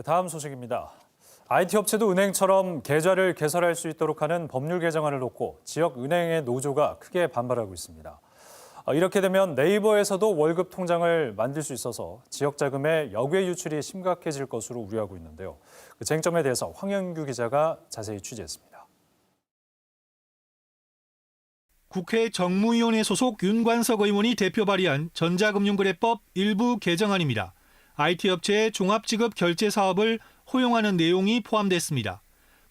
네, 다음 소식입니다. IT 업체도 은행처럼 계좌를 개설할 수 있도록 하는 법률 개정안을 놓고 지역 은행의 노조가 크게 반발하고 있습니다. 아, 이렇게 되면 네이버에서도 월급 통장을 만들 수 있어서 지역 자금의 역외 유출이 심각해질 것으로 우려하고 있는데요. 그 쟁점에 대해서 황영규 기자가 자세히 취재했습니다. 국회 정무위원회 소속 윤관석 의원이 대표 발의한 전자금융거래법 일부 개정안입니다. IT 업체의 종합지급 결제 사업을 허용하는 내용이 포함됐습니다.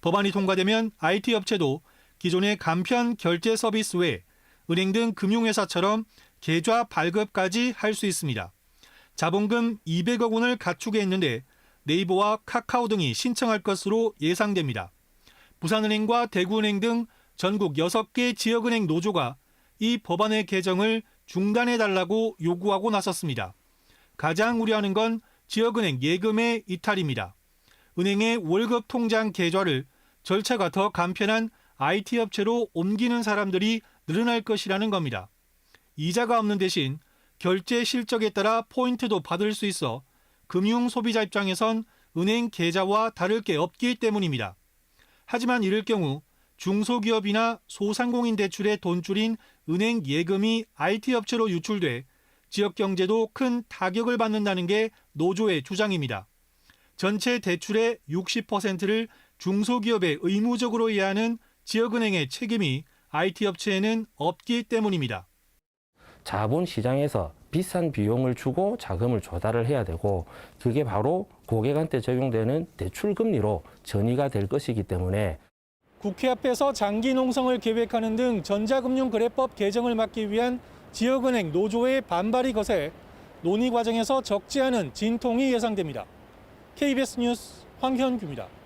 법안이 통과되면 IT 업체도 기존의 간편 결제 서비스 외 은행 등 금융회사처럼 계좌 발급까지 할 수 있습니다. 자본금 200억 원을 갖추게 했는데 네이버와 카카오 등이 신청할 것으로 예상됩니다. 부산은행과 대구은행 등 전국 6개 지역은행 노조가 이 법안의 개정을 중단해달라고 요구하고 나섰습니다. 가장 우려하는 건 지역은행 예금의 이탈입니다. 은행의 월급 통장 계좌를 절차가 더 간편한 IT 업체로 옮기는 사람들이 늘어날 것이라는 겁니다. 이자가 없는 대신 결제 실적에 따라 포인트도 받을 수 있어 금융 소비자 입장에선 은행 계좌와 다를 게 없기 때문입니다. 하지만 이럴 경우 중소기업이나 소상공인 대출의 돈줄인 은행 예금이 IT 업체로 유출돼 지역 경제도 큰 타격을 받는다는 게 노조의 주장입니다. 전체 대출의 60%를 중소기업에 의무적으로 해야 하는 지역은행의 책임이 IT 업체에는 없기 때문입니다. 자본 시장에서 비싼 비용을 주고 자금을 조달을 해야 되고 그게 바로 고객한테 적용되는 대출 금리로 전이가 될 것이기 때문에 국회 앞에서 장기 농성을 계획하는 등 전자금융거래법 개정을 막기 위한 지역은행 노조의 반발이 거세 논의 과정에서 적지 않은 진통이 예상됩니다. KBS 뉴스 황현규입니다.